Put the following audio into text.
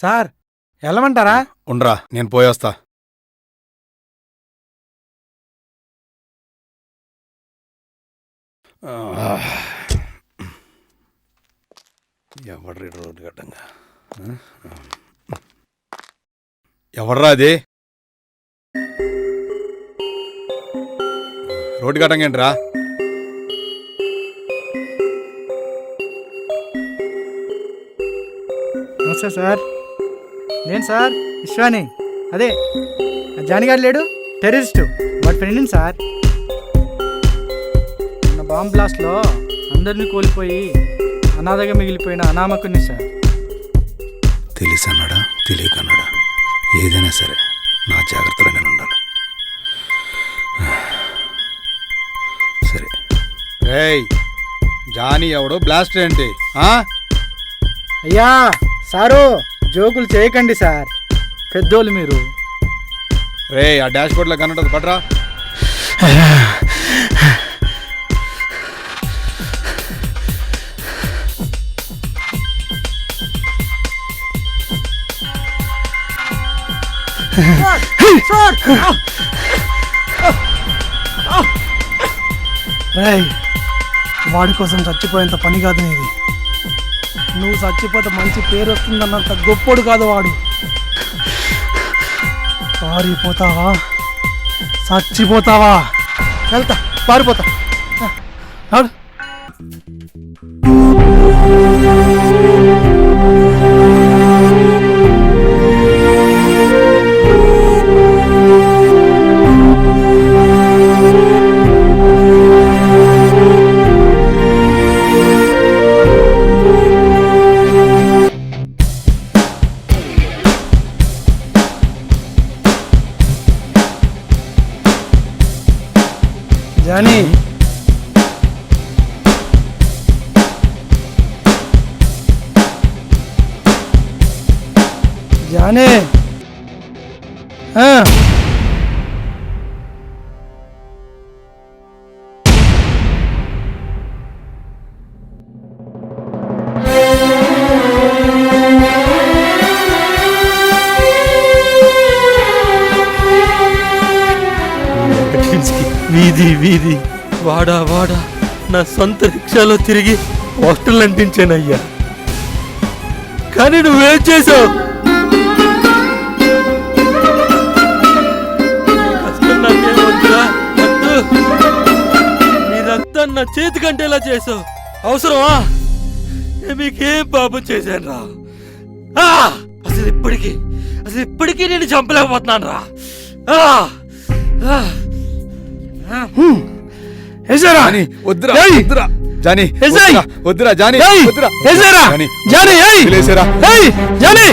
Sir వెళ్ళమంటారా? ఉండ్రా నేను పోయేస్తా. ఎవడ్రీ road గడ్డంగా ఎవడ్రా అది? రోడ్డు గడ్డంగా ఏంట్రా నమస్తే సార్. నేను సార్? విశ్వాని. అదే జానిగాడు లేడు? టెర్రరిస్టు. వాడి ఫ్రెండ్ని సార్? మన బాంబ్ బ్లాస్ట్లో అందరినీ కోల్పోయి అనాథగా మిగిలిపోయిన అనామకుని సార్. తెలిసి అన్నాడా తెలియక అన్నాడా ఏదైనా సరే నా జాగ్రత్తలో నేను ఉండాలి. సరే. రేయ్ జానీ ఎవడు బ్లాస్ట్ ఏంటి? ఆ? అయ్యా సారు! జోకులు చేయకండి సార్. పెద్దోళ్ళు మీరు. రేయ్ ఆ డాష్ బోర్డ్లో కన్నటది పట్రా. రేయ్ వాడి కోసం చచ్చిపోయేంత పని కాదు నీది. నువ్వు చచ్చిపోతే మంచి పేరు వస్తుందన్నంత గొప్పోడు కాదు వాడు. పారిపోతావా? చచ్చిపోతావా? వెళ్తా పారిపోతా. నడు. జానీ జానీ వీధి వీధి. వాడా వాడా. నా సొంత రిక్షాలో తిరిగి హాస్టల్ అంటించానయ్యా కానీ నువ్వేం చేసావు వద్దురా, నీ రక్తం నా చేతి కంటేలా చేసావు అవసరమా? మీకేం పాపం చేశాను రా. అసలు ఇప్పటికీ అసలు ఇప్పటికీ నేను చంపలేకపోతున్నాను రా. ఏసారా జానీ వద్దురా! వద్దురా. జానీ ఏసేయ్! వద్దురా, జానీ! వద్దురా. ఏసారా జానీ జానీ ఏయ్. వదిలేసేరా. ఏయ్. జానీ.